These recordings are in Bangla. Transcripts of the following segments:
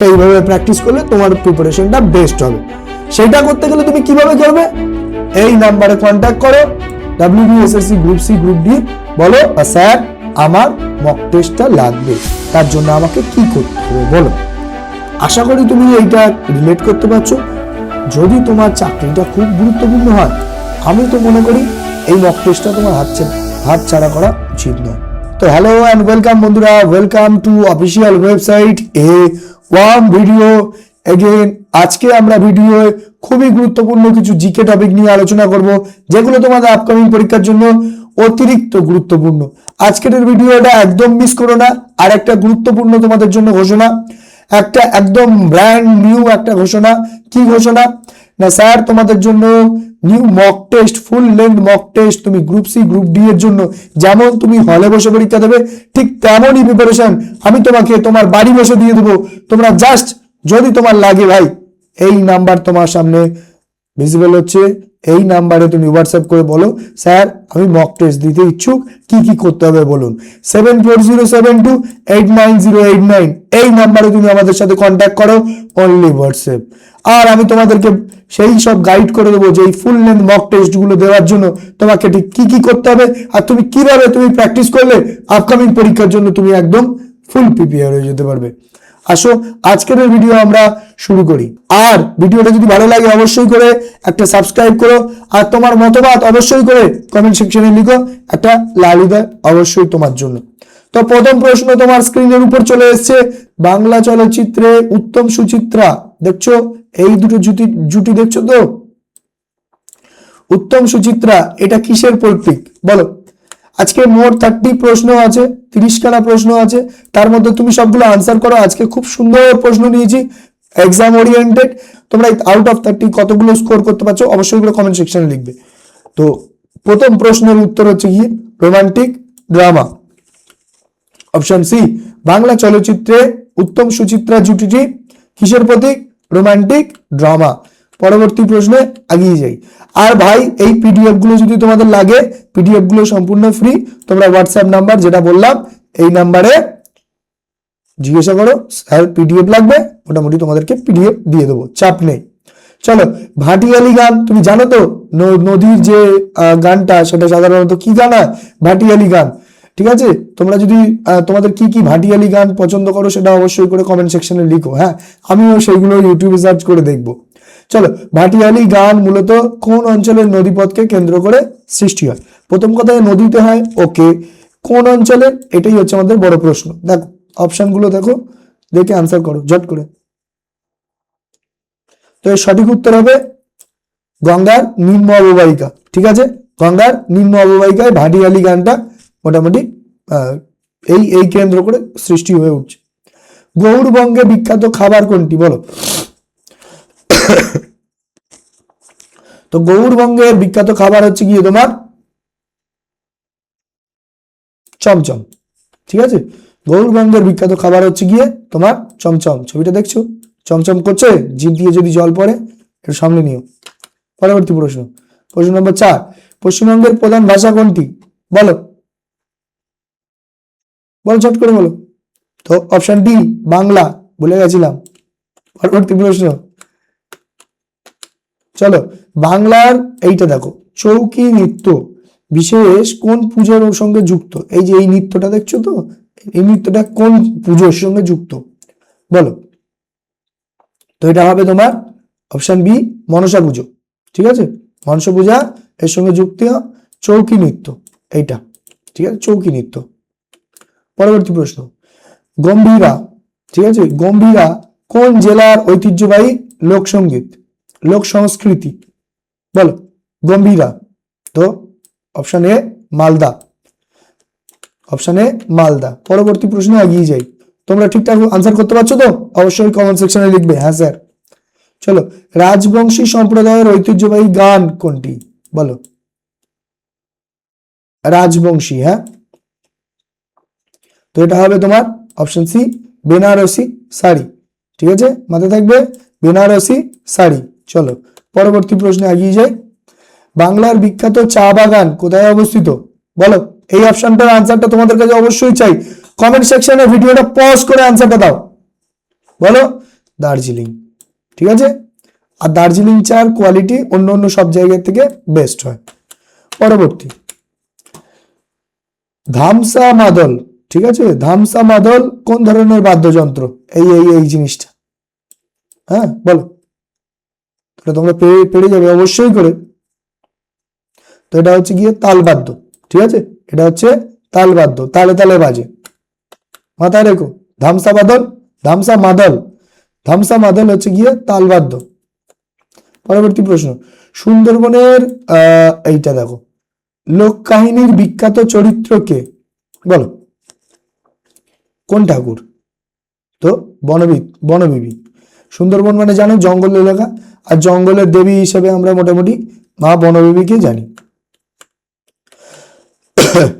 এইভাবে প্র্যাকটিস করলে তোমার প্রিপারেশনটা বেস্ট হবে। সেটা করতে গেলে তুমি কীভাবে করবে এই নাম্বারে কন্ট্যাক্ট করো WBSSC group C group D বলো স্যার, আমার মক টেস্টটা লাগবে। তার জন্য আমাকে কি করতে হবে? বলো। আশা করি তুমি এইটা রিলেট করতে পারছ। যদি তোমার চাকরিটা খুব গুরুত্বপূর্ণ হয়, আমি তো মনে করি এই মক টেস্টটা তোমার হাত হাত ছাড়া করা উচিত নয়। তো হ্যালো অ্যান্ড ওয়েলকাম বন্ধুরা ওয়েলকাম টু অফিসিয়াল ওয়েবসাইট এ ওয়াম ভিডিও এগেন আজকে আমরা ভিডিওয়ে খুবই গুরুত্বপূর্ণ কিছু জিকে টপিক নিয়ে আলোচনা করব, যেগুলো তোমাদের আপকামিং পরীক্ষার জন্য অতিরিক্ত গুরুত্বপূর্ণ। আজকের ভিডিওটা একদম মিস করো না, আর একটা গুরুত্বপূর্ণ তোমাদের জন্য ঘোষণা, একটা একদম ব্র্যান্ড নিউ একটা ঘোষণা, কি ঘোষণা? না স্যার তোমাদের জন্য new mock test full length mock test তুমি গ্রুপ সি গ্রুপ ডি এর জন্য যেমন তুমি হলে বসে পরীক্ষা দেবে, ঠিক তেমনই প্রিপারেশন আমি তোমাকে তোমার বাড়ি বসে দিয়ে দেবো। তোমরা জাস্ট যদি তোমার লাগে ভাই, এই নাম্বার তোমার সামনে ভিজিবল হচ্ছে। এই নাম্বারে তুমি হোয়াটসঅ্যাপ করে বলো, স্যার, আমি মক টেস্ট দিতে ইচ্ছুক, কি কি করতে হবে বলুন? Seven four zero seven two eight nine zero eight nine এই নাম্বারে তুমি আমাদের সাথে কন্ট্যাক্ট করো অনলি হোয়াটসঅ্যাপ আর আমি তোমাদেরকে সেই সব গাইড করে দেবো যে এই ফুল লেন্থ মক টেস্টগুলো দেওয়ার জন্য তোমাকে ঠিক কি কী করতে হবে, আর তুমি কীভাবে তুমি প্র্যাকটিস করলে আপকামিং পরীক্ষার জন্য তুমি একদম ফুল প্রিপেয়ার হয়ে যেতে পারবে। আসো, আজকের ভিডিও আমরা শুরু করি। আর ভিডিওটা যদি ভালো লাগে অবশ্যই করে একটা সাবস্ক্রাইব করো, আর তোমার মতবাদ অবশ্যই করে কমেন্ট সেকশনে লিখো, একটা লাল হৃদয় অবশ্যই তোমার জন্য। তো প্রথম প্রশ্ন তোমার স্ক্রিনের উপর চলে এসেছে। বাংলা চলচ্চিত্রে উত্তম সুচিত্রা, দেখছ? এই দুটো জুটি জুটি দেখছ তো? উত্তম সুচিত্রা, এটা কিসের প্রতীক বলো। আজকে মোট থার্টি প্রশ্ন আছে তিরিশ খানা প্রশ্ন আছে। তার মধ্যে তুমি সবগুলো আনসার করো। আজকে খুব সুন্দর প্রশ্ন নিয়েছি এক্সাম ওরিয়েন্টেড তোমরা আউট অফ থার্টি কতগুলো স্কোর করতে পারছ, অবশ্যই ওগুলো কমেন্ট সেকশনে লিখবে। তো প্রথম প্রশ্নের উত্তর হচ্ছে কি? Romantic drama option C Bangla চলচ্চিত্রে উত্তম সুচিত্রা জুটিটি কিসের প্রতীক? রোমান্টিক ড্রামা পরবর্তী প্রশ্নে এগিয়ে যাই। আর ভাই, এই পিডিএফগুলো যদি তোমাদের লাগে পিডিএফগুলো সম্পূর্ণ ফ্রি তোমরা হোয়াটসঅ্যাপ নাম্বার যেটা বললাম, এই নাম্বারে জিজ্ঞাসা করো, স্যার, পিডিএফ লাগবে? মোটামুটি তোমাদেরকে পিডিএফ দিয়ে দেবো, চাপ নেই। চলো, ভাটিয়ালি গান, তুমি জানো তো নদীর যে গানটা, সেটা সাধারণত কি গান হয় ভাটিয়ালি গান। ঠিক আছে? তোমরা যদি তোমাদের কি কি ভাটিয়ালি গান পছন্দ করো, সেটা অবশ্যই করে কমেন্ট সেকশনে লিখো হ্যাঁ? আমিও সেইগুলো ইউটিউবে সার্চ করে দেখব। চলো, ভাটিয়ালি গান মূলত কোন অঞ্চলের নদীপথকে কেন্দ্র করে সৃষ্টি হয়? প্রথম কথায় নদীতে হয়, ওকে। কোন অঞ্চলের এটাই হচ্ছে আমাদের বড় প্রশ্ন। দেখো অপশনগুলো দেখো, দেখে আনসার করো জট করে। তো এর সঠিক উত্তর হবে গঙ্গার নিম্ন অববাহিকা, ঠিক আছে? গঙ্গার নিম্ন অববাহিকায় ভাটিয়ালি গানটা মোটামুটি এই এই কেন্দ্র করে সৃষ্টি হয়ে উঠছে। গৌড়বঙ্গে বিখ্যাত খাবার কোনটি বলো? তো গৌড়বঙ্গের বিখ্যাত খাবার হচ্ছে গিয়ে তোমার? চমচম, ঠিক আছে? গৌড়বঙ্গের বিখ্যাত খাবার হচ্ছে গিয়ে তোমার চমচম, ছবিটা দেখছ? চমচম করছে, জিভ দিয়ে যদি জল পড়ে একটু সামনে নিও। পরবর্তী প্রশ্ন প্রশ্ন নম্বর চার, পশ্চিমবঙ্গের প্রধান ভাষা কোনটি? বলো। বলো, চট করে বলো। তো অপশন ডি বাংলা বলে গেছিলাম। পরবর্তী প্রশ্ন। চলো, বাংলার এইটা দেখো, চৌকি নৃত্য, বিশেষ কোন পুজোর সঙ্গে যুক্ত? এই যে এই নৃত্যটা দেখছ তো, এই নৃত্যটা কোন পুজোর সঙ্গে যুক্ত? বলো। তো এটা হবে তোমার অপশন বি মনসা পুজো, ঠিক আছে? মনসা পূজা, এর সঙ্গে যুক্ত চৌকি নৃত্য, এইটা, ঠিক আছে? চৌকি নৃত্য। পরবর্তী প্রশ্ন। গম্ভীরা, ঠিক আছে? গম্ভীরা কোন জেলার ঐতিহ্যবাহী লোকসঙ্গীত লোক সংস্কৃতি বলো, গম্ভীরা। তো option A Malda. Option A Malda. পরবর্তী প্রশ্নে এগিয়ে যাই। তোমরা ঠিকঠাক আনসার করতে পারছ তো? অবশ্যই কমেন্ট সেকশনে লিখবে। হ্যাঁ স্যার চলো, রাজবংশী সম্প্রদায়ের ঐতিহ্যবাহী গান কোনটি? বলো। রাজবংশী হ্যাঁ? তো এটা হবে তোমার অপশন সি বেনারসি শাড়ি। ঠিক আছে? মাথায় থাকবে বেনারসি শাড়ি। চলো, পরবর্তী প্রশ্নে এগিয়ে যাই। বাংলার বিখ্যাত চা বাগান কোথায় অবস্থিত? বলো, এই অপশনটার আনসারটা তোমাদের কাছে অবশ্যই চাই। কমেন্ট সেকশনে ভিডিওটা পজ করে আনসারটা দাও। বলো, দার্জিলিং। ঠিক আছে? আর দার্জিলিং চার কোয়ালিটি অন্য অন্য সব জায়গা থেকে বেস্ট হয়। পরবর্তী। ধামসা মাদল ঠিক আছে? ধামসা মাদল কোন ধরনের বাদ্যযন্ত্র? এই এই এই জিনিসটা। হ্যাঁ বলো। তোমরা পেরে পেরে যাবে অবশ্যই করে। তো এটা হচ্ছে গিয়ে তালবাদ্য ঠিক আছে? এটা হচ্ছে তালবাদ্য তালে তালে বাজে। মাথায় রেখো, ধামসা বাদল ধামসা মাদল। ধামসা মাদল হচ্ছে গিয়ে তালবাদ্য পরবর্তী প্রশ্ন, সুন্দরবনের এইটা দেখো। লোক কাহিনীর বিখ্যাত চরিত্র কে? বলো। ঠাকুর? তো বনবি, বনবিবি। সুন্দরবন মানে জানো, জঙ্গল এলাকা। আর জঙ্গলের দেবী হিসেবে আমরা মোটামুটি মা বনবিবিকে জানি।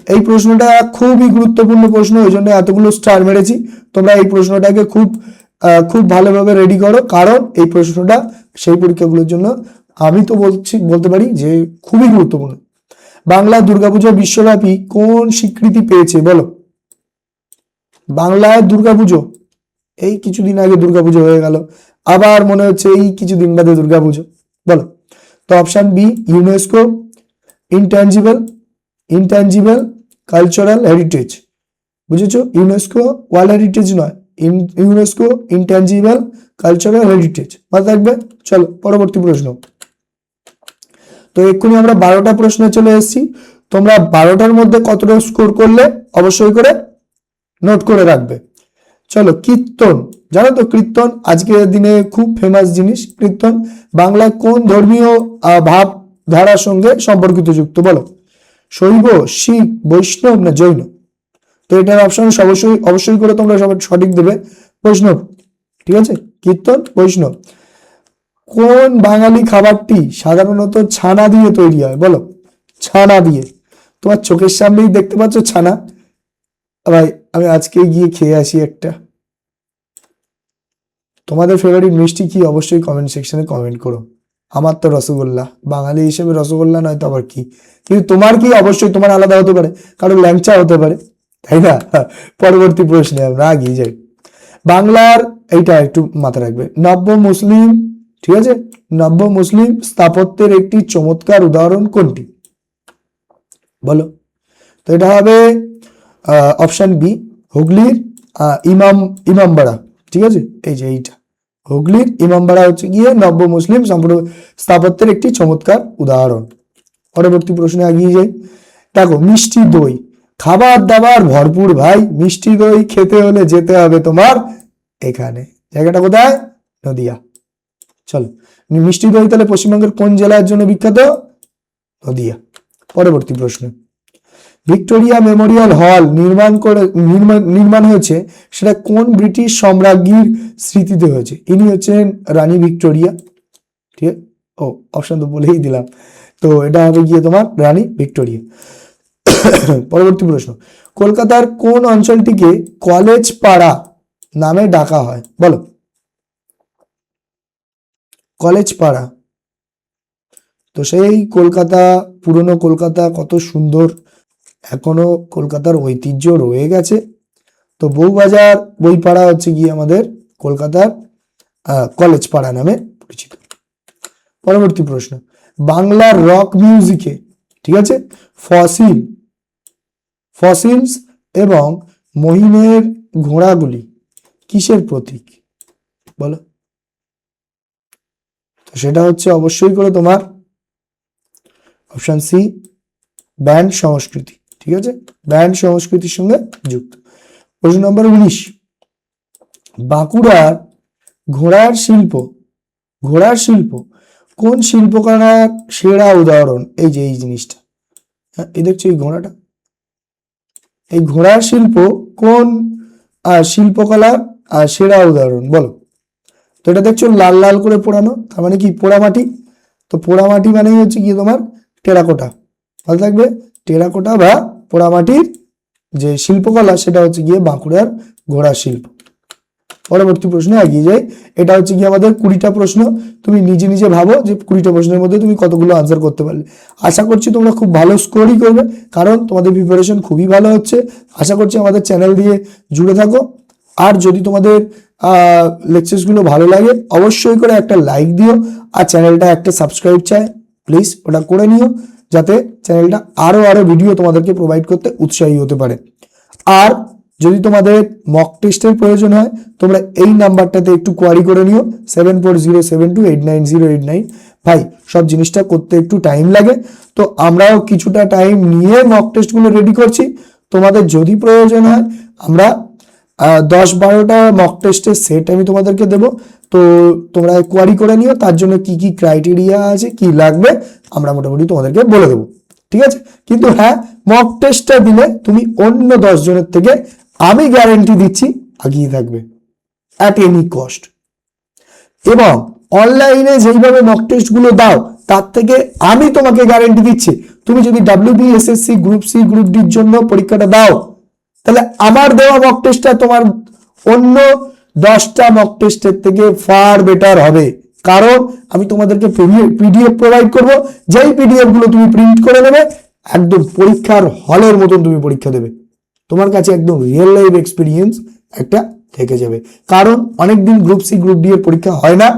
এই প্রশ্নটা খুবই গুরুত্বপূর্ণ প্রশ্ন ওই জন্য এতগুলো স্টার মেরেছি। তোমরা এই প্রশ্নটাকে খুব খুব ভালোভাবে রেডি করো। কারণ এই প্রশ্নটা সেই পরীক্ষাগুলোর জন্য আমি তো বলছি, বলতে পারি যে খুবই গুরুত্বপূর্ণ। বাংলা দুর্গাপূজা বিশ্বব্যাপী কোন স্বীকৃতি পেয়েছে বলো? বাংলায় দুর্গাপুজো। এই কিছুদিন আগে দুর্গাপুজো হয়ে গেল। আবার মনে হচ্ছে এই কিছুদিন বাদে দুর্গাপুজো। বলো। তো option B UNESCO intangible intangible cultural heritage বুঝেছ? ইউনেস্কো ওয়ার্ল্ড হেরিটেজ নয়। ইউনেস্কো ইনট্যাঞ্জিবল কালচারাল হেরিটেজ মাথায় থাকবে? চলো, পরবর্তী প্রশ্ন। তো এক্ষুনি আমরা বারোটা প্রশ্নে চলে এসেছি। তোমরা বারোটার মধ্যে কতটা স্কোর করলে? অবশ্যই করে নোট করে রাখবে। চলো, কীর্তন। জানো তো কীর্তন? আজকের দিনে খুব ফেমাস জিনিস, কীর্তন। বাংলায় কোন ধর্মীয় ভাব ধারার সঙ্গে সম্পর্কিত যুক্ত? বলো। শৈব শিখ বৈষ্ণব না জৈন? তো এটার অপশন অবশ্যই অবশ্যই করে তোমরা সবাই সঠিক দেবে। বৈষ্ণব, ঠিক আছে? কীর্তন, বৈষ্ণব। কোন বাঙালি খাবারটি সাধারণত ছানা দিয়ে তৈরি হয়? বলো। ছানা দিয়ে। তোমার চোখের সামনেই দেখতে পাচ্ছ ছানা? ভাই আমি আজকে গিয়ে খেয়ে আসি একটা। তোমাদের ফেভারিট মিষ্টি কি? অবশ্যই কমেন্ট সেকশনে কমেন্ট করো। আমার তো রসগোল্লা। বাঙালি হিসেবে রসগোল্লা নয় তো আবার কি? কিন্তু তোমার কি? অবশ্যই তোমার আলাদা হতে পারে। কারও ল্যাংচা হতে পারে। তাই না? পরবর্তী প্রশ্নে আমরা এগিয়ে যাই। বাংলার এইটা একটু মাথায় রাখবে। নব্য মুসলিম, ঠিক আছে? নব্য মুসলিম স্থাপত্যের একটি চমৎকার উদাহরণ কোনটি? বলো। তো এটা হবে অপশন বি হুগলির ইমাম, ইমামবাড়া, ঠিক আছে? এই যে এইটা। হুগলির, ইমামবাড়া হচ্ছে গিয়ে নব্য মুসলিম সম্প্র- স্থাপত্যের একটি চমৎকার উদাহরণ। পরবর্তী প্রশ্নে এগিয়ে যাই। দেখো, মিষ্টি দই। খাবার দাবার ভরপুর, ভাই। মিষ্টি দই খেতে হলে যেতে হবে তোমার এখানে। জায়গাটা কোথায়? নদিয়া। চলো, মিষ্টি দই তাহলে পশ্চিমবঙ্গের কোন জেলার জন্য বিখ্যাত? নদিয়া। পরবর্তী প্রশ্ন। ভিক্টোরিয়া মেমোরিয়াল হল নির্মাণ করে নির্মাণ নির্মাণ হয়েছে, সেটা কোন ব্রিটিশ সম্রাজ্ঞীর স্মৃতিতে হয়েছে? ইনি হচ্ছেন রানী ভিক্টোরিয়া, ঠিক ও অপশন তো বলেই দিলাম। তো এটা হবে গিয়ে তোমার রানী ভিক্টোরিয়া। পরবর্তী প্রশ্ন, কলকাতার কোন অঞ্চলটিকে কলেজ পাড়া নামে ডাকা হয়? বলো। কলেজ পাড়া। তো সেই কলকাতা, পুরনো কলকাতা কত সুন্দর। এখনও কলকাতার ঐতিহ্য রয়ে গেছে। তো বউবাজার বইপাড়া হচ্ছে গিয়ে আমাদের কলকাতার কলেজ পাড়া নামে পরিচিত। পরবর্তী প্রশ্ন বাংলার রক মিউজিকে ঠিক আছে? ফসিল, ফসিলস এবং মহিনের ঘোড়াগুলি কিসের প্রতীক? বলো। তো সেটা হচ্ছে অবশ্যই করে তোমার অপশন সি ব্যান্ড সংস্কৃতি। ঠিক আছে? ব্যান্ড সংস্কৃতির সঙ্গে যুক্ত। প্রশ্ন নম্বর উনিশ। বাঁকুড়ার ঘোড়ার শিল্প ঘোড়ার শিল্প, কোন শিল্পকলার সেরা উদাহরণ? এই যে, এই জিনিসটা। হ্যাঁ এই দেখছ এই ঘোড়াটা? এই ঘোড়ার শিল্প কোন শিল্পকলার সেরা উদাহরণ? বলো। তো এটা দেখছ লাল লাল করে পোড়ানো, তার মানে কি? পোড়ামাটি। তো পোড়ামাটি মানেই হচ্ছে কি তোমার টেরাকোটা। ভালো থাকবে টেরাকোটা বা পোড়ামাটির যে শিল্পকলা, সেটা হচ্ছে গিয়ে বাঁকুড়ার ঘোড়া শিল্প। পরবর্তী প্রশ্নে এগিয়ে যাই। এটা হচ্ছে গিয়ে আমাদের কুড়িটা প্রশ্ন। তুমি নিজে নিজে ভাবো যে কুড়িটা প্রশ্নের মধ্যে তুমি কতগুলো আনসার করতে পারলে। আশা করছি তোমরা খুব ভালো স্কোরই করবে, কারণ তোমাদের প্রিপারেশন খুবই ভালো হচ্ছে। আশা করছি আমাদের চ্যানেল দিয়ে জুড়ে থাকো। আর যদি তোমাদের লেকচার্সগুলো ভালো লাগে, অবশ্যই করে একটা লাইক দিও। আর চ্যানেলটা একটা সাবস্ক্রাইব চাই প্লিজ ওটা করে নিও। যাতে চ্যানেলটা আরও আরও ভিডিও তোমাদেরকে প্রোভাইড করতে উৎসাহী হতে পারে। আর যদি তোমাদের মক টেস্টের প্রয়োজন হয়, তোমরা এই নাম্বারটাতে একটু কোয়ারি করে নিও seven four zero seven two eight nine zero eight nine ভাই, সব জিনিসটা করতে একটু টাইম লাগে। তো আমরাও কিছুটা টাইম নিয়ে মক টেস্টগুলো রেডি করছি। তোমাদের যদি প্রয়োজন হয়, আমরা দশ বারোটা মক টেস্টের সেট আমি তোমাদেরকে দেব। তো তোমরা কোয়ারি করে নিও, তার জন্য কি কি ক্রাইটেরিয়া আছে, কি লাগবে, আমরা মোটামুটি তোমাদেরকে বলে দেবো। ঠিক আছে? কিন্তু হ্যাঁ মক টেস্টটা দিলে তুমি অন্য জনের থেকে আমি গ্যারেন্টি দিচ্ছি, আগিয়ে থাকবে। অ্যাট এনি কস্ট এবং অনলাইনে যেইভাবে মক টেস্টগুলো দাও, তার থেকে আমি তোমাকে গ্যারেন্টি দিচ্ছি, তুমি যদি WB SSC group C group ডির জন্য পরীক্ষাটা দাও, তাহলে আমার দেওয়া মক টেস্টটা তোমার অন্য দশটা মক টেস্টের থেকে ফার বেটার হবে। কারণ আমি তোমাদেরকে পিডিএফ প্রোভাইড করব, যেই পিডিএফগুলো তুমি প্রিন্ট করে নেবে, একদম পরীক্ষার হলের মতন তুমি পরীক্ষা দেবে। তোমার কাছে একদম রিয়েল লাইফ এক্সপিরিয়েন্স একটা থেকে যাবে। কারণ অনেকদিন গ্রুপ সি গ্রুপ ডি এর পরীক্ষা হয় না।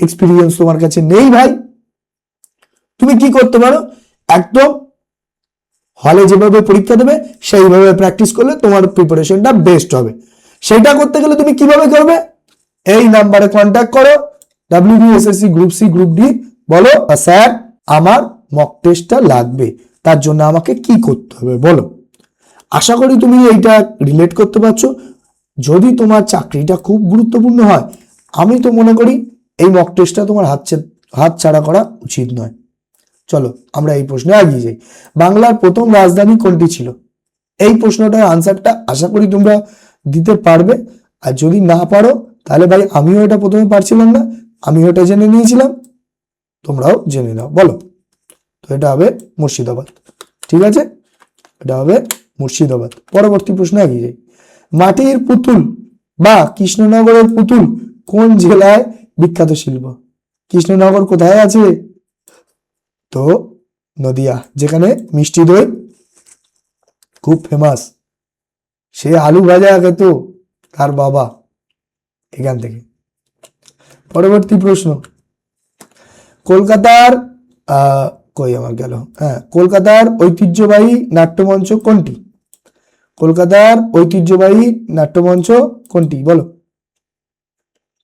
এক্সপিরিয়েন্স তোমার কাছে নেই ভাই। তুমি কি করতে পারো? একদম হলে যেভাবে পরীক্ষা দেবে, সেইভাবে প্র্যাকটিস করলে তোমার প্রিপারেশনটা বেস্ট হবে। সেটা করতে গেলে তুমি কীভাবে করবে? এই নাম্বারে কন্ট্যাক্ট করো WBSSC group C group D বলো স্যার, আমার মক টেস্টটা লাগবে। তার জন্য আমাকে কি করতে হবে? বলো। আশা করি তুমি এইটা রিলেট করতে পারছ। যদি তোমার চাকরিটা খুব গুরুত্বপূর্ণ হয়, আমি তো মনে করি এই মক টেস্টটা তোমার হাত হাত ছাড়া করা উচিত নয়। চলো, আমরা এই প্রশ্নে এগিয়ে যাই। বাংলার প্রথম রাজধানী কোনটি ছিল? এই প্রশ্নটার আনসারটা আশা করি তোমরা দিতে পারবে। আর যদি না পারো, তাহলে ভাই আমিও এটা প্রথমে পারছিলাম না, আমিও এটা জেনে নিয়েছিলাম। তোমরাও জেনে নাও, বলো। তো এটা হবে মুর্শিদাবাদ, ঠিক আছে? এটা হবে মুর্শিদাবাদ। পরবর্তী প্রশ্ন এগিয়ে যাই মাটির পুতুল বা কৃষ্ণনগরের পুতুল কোন জেলায় বিখ্যাত শিল্প? কৃষ্ণনগর কোথায় আছে? তো নদিয়া, যেখানে মিষ্টি দই খুব ফেমাস সে আলু ভাজা খেত তার বাবা, এখান থেকে। পরবর্তী প্রশ্ন। কলকাতার কই আমার গেল? হ্যাঁ কলকাতার ঐতিহ্যবাহী নাট্যমঞ্চ কোনটি? কলকাতার ঐতিহ্যবাহী নাট্যমঞ্চ কোনটি? বলো।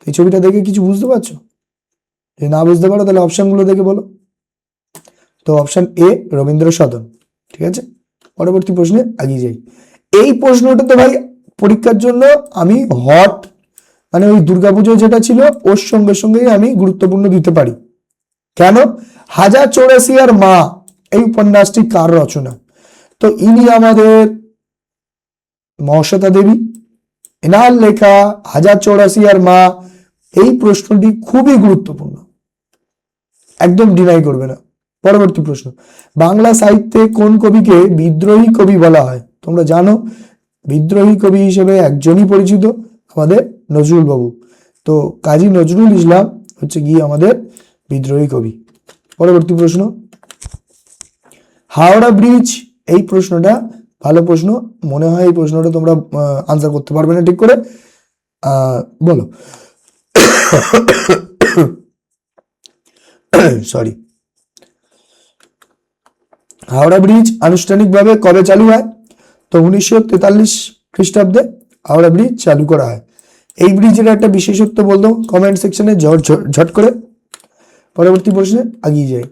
এই ছবিটা দেখে কিছু বুঝতে পারছ? যদি না বুঝতে পারো, তাহলে অপশনগুলো দেখে বলো। তো অপশন এ, রবীন্দ্র সদন, ঠিক আছে? পরবর্তী প্রশ্নে এগিয়ে যাই। এই প্রশ্নটা তো ভাই পরীক্ষার জন্য আমি হট মানে ওই দুর্গাপুজো যেটা ছিল, ওর সঙ্গে সঙ্গেই আমি গুরুত্বপূর্ণ দিতে পারি। কেন? হাজার চৌরাশি আর মা, এই উপন্যাসটি কার রচনা? তো ইনি আমাদের মহসতা দেবী। এনার লেখা হাজার চৌরাশি আর মা, এই প্রশ্নটি খুবই গুরুত্বপূর্ণ। একদম ডিনাই করবে না। পরবর্তী প্রশ্ন, বাংলা সাহিত্যে কোন কবিকে বিদ্রোহী কবি বলা হয়? তোমরা জানো, বিদ্রোহী কবি হিসেবে একজনই পরিচিত আমাদের নজরুল বাবু তো কাজী নজরুল ইসলাম হচ্ছে গিয়ে আমাদের বিদ্রোহী কবি। পরবর্তী প্রশ্ন। হাওড়া ব্রিজ, এই প্রশ্নটা ভালো প্রশ্ন, মনে হয় এই প্রশ্নটা তোমরা আনসার করতে পারবে না ঠিক করে। বলো। সরি হাওড়া ব্রিজ আনুষ্ঠানিকভাবে কবে চালু হয়? তো উনিশশো তেতাল্লিশ খ্রিস্টাব্দে হাওড়া ব্রিজ চালু করা হয়। এই ব্রিজের একটা বিশেষত্ব বলতো কমেন্ট সেকশনে ঝট করে পরবর্তী প্রশ্নে এগিয়ে যাই।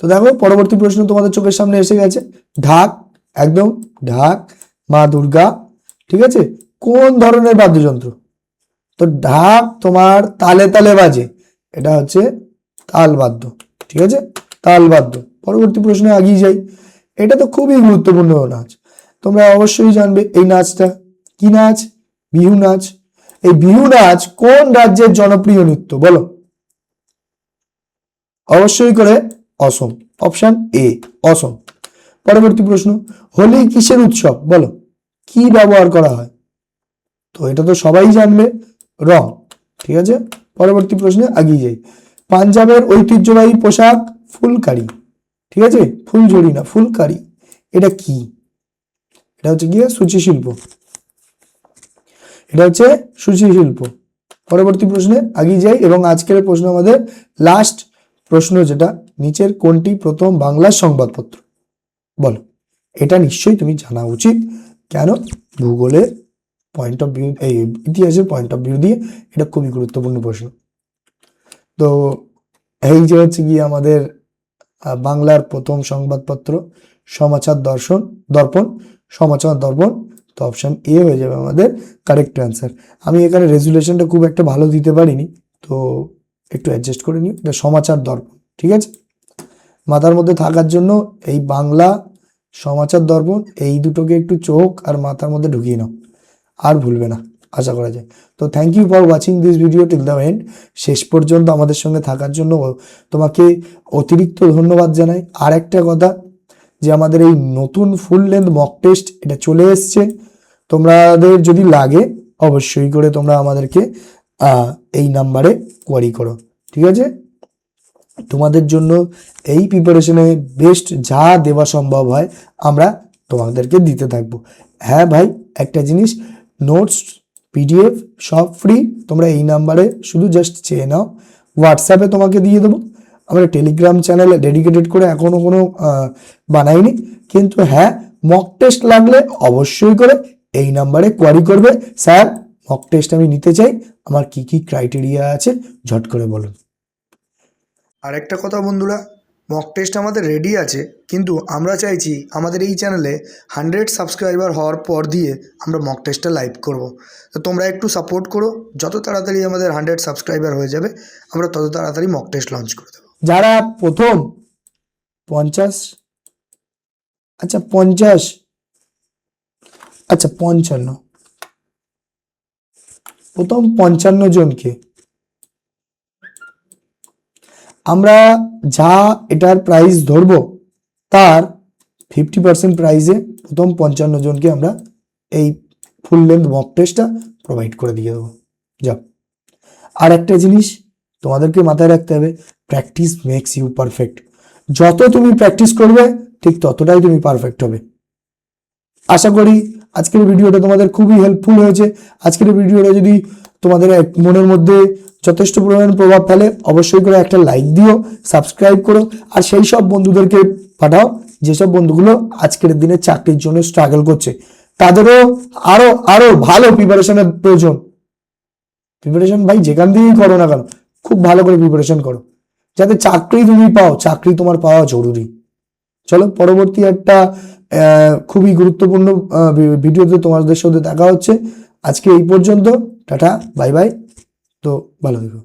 তো দেখো, পরবর্তী প্রশ্ন তোমাদের চোখের সামনে এসে গেছে। ঢাক, একদম ঢাক, মা দুর্গা, ঠিক আছে? কোন ধরনের বাদ্যযন্ত্র? তো ঢাক তোমার তালে তালে বাজে, এটা হচ্ছে তাল বাদ্য, ঠিক আছে? তাল বাদ্য। পরবর্তী প্রশ্নে এগিয়ে যাই। এটা তো খুবই গুরুত্বপূর্ণ নাচ। তোমরা অবশ্যই জানবে এই নাচটা। কি নাচ? বিহু নাচ। এই বিহু নাচ কোন রাজ্যের জনপ্রিয় নৃত্য? বলো। অবশ্যই করে অসম। অপশন এ, অসম। পরবর্তী প্রশ্ন, হোলি কিসের উৎসব? বলো। কি ব্যবহার করা হয়? তো এটা তো সবাই জানবে। রং, ঠিক আছে? পরবর্তী প্রশ্নে এগিয়ে যাই। পাঞ্জাবের ঐতিহ্যবাহী পোশাক ফুলকারি। ঠিক আছে? ফুলঝুরি না ফুলকারি এটা কি? এটা হচ্ছে গিয়ে সূচি শিল্প। এটা হচ্ছে সূচি শিল্প। পরবর্তী প্রশ্নে আগিয়ে যাই এবং আজকের প্রশ্ন আমাদের লাস্ট প্রশ্ন যেটা, নিচের কোনটি প্রথম বাংলার সংবাদপত্র? বলো। এটা নিশ্চয়ই তুমি জানা উচিত। কেন? ভূগোলের পয়েন্ট অফ ভিউ এই ইতিহাসের পয়েন্ট অফ ভিউ দিয়ে এটা খুবই গুরুত্বপূর্ণ প্রশ্ন। তো এই যে হচ্ছে গিয়ে আমাদের বাংলার প্রথম সংবাদপত্র, সমাচার দর্শন, দর্পণ, সমাচার দর্পণ, তো অপশন এ হয়ে যাবে আমাদের কারেক্ট অ্যান্সার আমি এখানে রেজুলেশনটা খুব একটা ভালো দিতে পারিনি, তো একটু অ্যাডজাস্ট করে নিও। এটা সমাচার দর্পণ, ঠিক আছে? মাথার মধ্যে থাকার জন্য এই বাংলা সমাচার দর্পণ, এই দুটোকে একটু চোখ আর মাথার মধ্যে ঢুকিয়ে নাও। আর ভুলবে না। আশা করা যায়। তো thank you for watching this video till the end শেষ পর্যন্ত আমাদের সঙ্গে থাকার জন্য তোমাকে অতিরিক্ত ধন্যবাদ জানাই। আর একটা কথা, যে আমাদের এই নতুন ফুল লেন্থ মক টেস্ট এটা চলে এসছে। তোমাদের যদি লাগে, অবশ্যই করে তোমরা আমাদেরকে এই নাম্বারে কোয়ারি করো। ঠিক আছে? তোমাদের জন্য এই প্রিপারেশনে বেস্ট যা দেওয়া সম্ভব হয়, আমরা তোমাদেরকে দিতে থাকব। হ্যাঁ ভাই, একটা জিনিস নোটস পিডিএফ সব ফ্রি তোমরা এই নাম্বারে শুধু জাস্ট চেয়ে নাও। হোয়াটসঅ্যাপে তোমাকে দিয়ে দেবো। আমরা টেলিগ্রাম চ্যানেলে ডেডিকেটেড করে এখনও কোনো বানাইনি। কিন্তু হ্যাঁ মক টেস্ট লাগলে অবশ্যই করে এই নাম্বারে কোয়ারি করবে। স্যার মক টেস্ট আমি নিতে চাই। আমার কি কি ক্রাইটেরিয়া আছে? ঝট করে বলুন। আরেকটা কথা বন্ধুরা মক টেস্ট আমাদের রেডি আছে, কিন্তু আমরা চাইছি আমাদের এই চ্যানেলে হান্ড্রেড সাবস্ক্রাইবার হওয়ার পর দিয়ে আমরা মক টেস্টটা লাইভ করব। তো তোমরা একটু সাপোর্ট করো, যত তাড়াতাড়ি আমাদের হান্ড্রেড সাবস্ক্রাইবার হয়ে যাবে, আমরা তত তাড়াতাড়ি মক টেস্ট লঞ্চ করে দেবো। যারা প্রথম, পঞ্চাশ আচ্ছা পঞ্চাশ আচ্ছা পঞ্চান্ন, প্রথম পঞ্চান্ন জনকে আমরা যা এটার প্রাইস ধরবো, তার ফিফটি পার্সেন্ট প্রাইসে প্রথম পঞ্চান্ন জনকে আমরা এই ফুল লেন্থ মক টেস্টটা প্রোভাইড করে দিয়ে দেবো। যাও আর একটা জিনিস তোমাদেরকে মাথায় রাখতে হবে প্র্যাকটিস মেক্স ইউ পারফেক্ট যত তুমি প্র্যাকটিস করবে, ঠিক ততটাই তুমি পারফেক্ট হবে। আশা করি আজকের ভিডিওটা তোমাদের খুবই হেল্পফুল হয়েছে। আজকের ভিডিওটা যদি তোমাদের মনের মধ্যে যথেষ্ট পরিমাণ প্রভাব ফেলে, অবশ্যই করে একটা লাইক দিও সাবস্ক্রাইব করো, আর সেই সব বন্ধুদেরকে পাঠাও যেসব বন্ধুগুলো আজকের দিনে চাকরির জন্য স্ট্রাগল করছে। তাদেরও আরও আরও ভালো প্রিপারেশনের প্রয়োজন। প্রিপারেশন ভাই, যেখান দিয়েই করো না কেন, খুব ভালো করে প্রিপারেশন করো। যাতে চাকরি তুমি পাও, চাকরি তোমার পাওয়া জরুরি। চলো, পরবর্তী একটা খুবই গুরুত্বপূর্ণ ভিডিওতে তোমাদের সাথে দেখা হচ্ছে। আজকে এই পর্যন্ত, টাটা বাই বাই তো ভালো থেকো